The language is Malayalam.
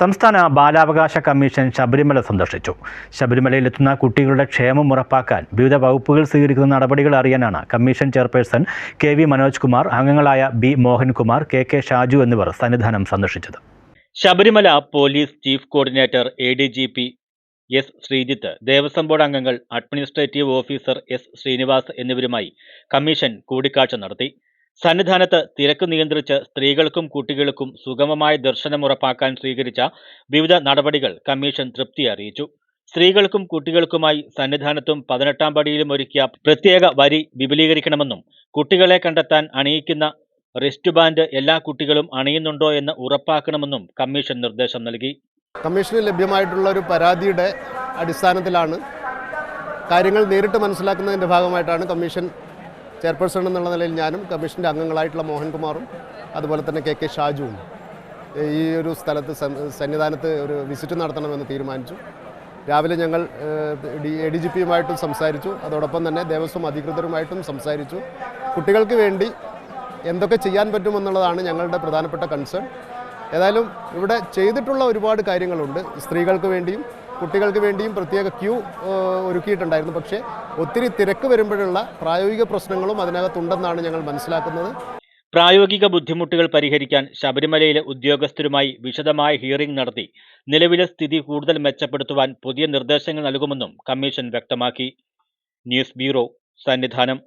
സംസ്ഥാന ബാലാവകാശ കമ്മീഷൻ ശബരിമല സന്ദർശിച്ചു. ശബരിമലയിലെത്തുന്ന കുട്ടികളുടെ ക്ഷേമം ഉറപ്പാക്കാൻ വിവിധ വകുപ്പുകൾ സ്വീകരിക്കുന്ന നടപടികൾ അറിയാനാണ് commission chairperson K V Manoj Kumar അംഗങ്ങളായ B Mohankumar K K Shaju എന്നിവർ സന്നിധാനം സന്ദർശിച്ചത്. Sabarimala police chief coordinator A D G P S Sreejith Devaswom board അംഗങ്ങൾ അഡ്മിനിസ്ട്രേറ്റീവ് ഓഫീസർ എസ് ശ്രീനിവാസ് എന്നിവരുമായി കമ്മീഷൻ കൂടിക്കാഴ്ച നടത്തി. സന്നിധാനത്ത് തിരക്ക് നിയന്ത്രിച്ച് സ്ത്രീകൾക്കും കുട്ടികൾക്കും സുഗമമായ ദർശനം ഉറപ്പാക്കാൻ സ്വീകരിച്ച വിവിധ നടപടികൾ കമ്മീഷൻ തൃപ്തി അറിയിച്ചു. സ്ത്രീകൾക്കും കുട്ടികൾക്കുമായി സന്നിധാനത്തും പതിനെട്ടാം പടിയിലും ഒരുക്കിയ പ്രത്യേക വരി വിപുലീകരിക്കണമെന്നും കുട്ടികളെ കണ്ടെത്താൻ അണിയിക്കുന്ന റിസ്റ്റ് ബാൻഡ് എല്ലാ കുട്ടികളും അണിയുന്നുണ്ടോ എന്ന് ഉറപ്പാക്കണമെന്നും കമ്മീഷൻ നിർദ്ദേശം നൽകി. കമ്മീഷന് ലഭ്യമായിട്ടുള്ള ഒരു പരാതിയുടെ അടിസ്ഥാനത്തിലാണ് കാര്യങ്ങൾ നേരിട്ട് മനസ്സിലാക്കുന്നതിന്റെ ഭാഗമായിട്ടാണ് കമ്മീഷൻ ചെയർപേഴ്സൺ എന്നുള്ള നിലയിൽ ഞാനും കമ്മീഷന്റെ അംഗങ്ങളായിട്ടുള്ള മോഹൻകുമാറും അതുപോലെ തന്നെ കെ കെ ഷാജുവും ഈ ഒരു സ്ഥലത്ത് സന്നിധാനത്ത് ഒരു വിസിറ്റ് നടത്തണമെന്ന് തീരുമാനിച്ചു. രാവിലെ ഞങ്ങൾ ഡി എ ഡി ജി പിയുമായിട്ടും സംസാരിച്ചു. അതോടൊപ്പം തന്നെ ദേവസ്വം അധികൃതരുമായിട്ടും സംസാരിച്ചു. കുട്ടികൾക്ക് വേണ്ടി എന്തൊക്കെ ചെയ്യാൻ പറ്റുമെന്നുള്ളതാണ് ഞങ്ങളുടെ പ്രധാനപ്പെട്ട കൺസേൺ ഏതായാലും ഇവിടെ ചെയ്തിട്ടുള്ള ഒരുപാട് കാര്യങ്ങളുണ്ട്. സ്ത്രീകൾക്ക് വേണ്ടിയും കുട്ടികൾക്ക് വേണ്ടിയും പ്രത്യേക ക്യൂ ഒരുക്കിയിട്ടുണ്ടായിരുന്നു. പക്ഷേ ഒത്തിരി തിരക്ക് വരുമ്പോഴുള്ള പ്രായോഗിക പ്രശ്നങ്ങളും അതിനകത്തുണ്ടെന്നാണ് ഞങ്ങൾ മനസ്സിലാക്കുന്നത്. പ്രായോഗിക ബുദ്ധിമുട്ടുകൾ പരിഹരിക്കാൻ ശബരിമലയിലെ ഉദ്യോഗസ്ഥരുമായി വിശദമായ ഹിയറിംഗ് നടത്തി നിലവിലെ സ്ഥിതി കൂടുതൽ മെച്ചപ്പെടുത്തുവാൻ പുതിയ നിർദ്ദേശങ്ങൾ നൽകുമെന്നും കമ്മീഷൻ വ്യക്തമാക്കി. News bureau Sannidhanam.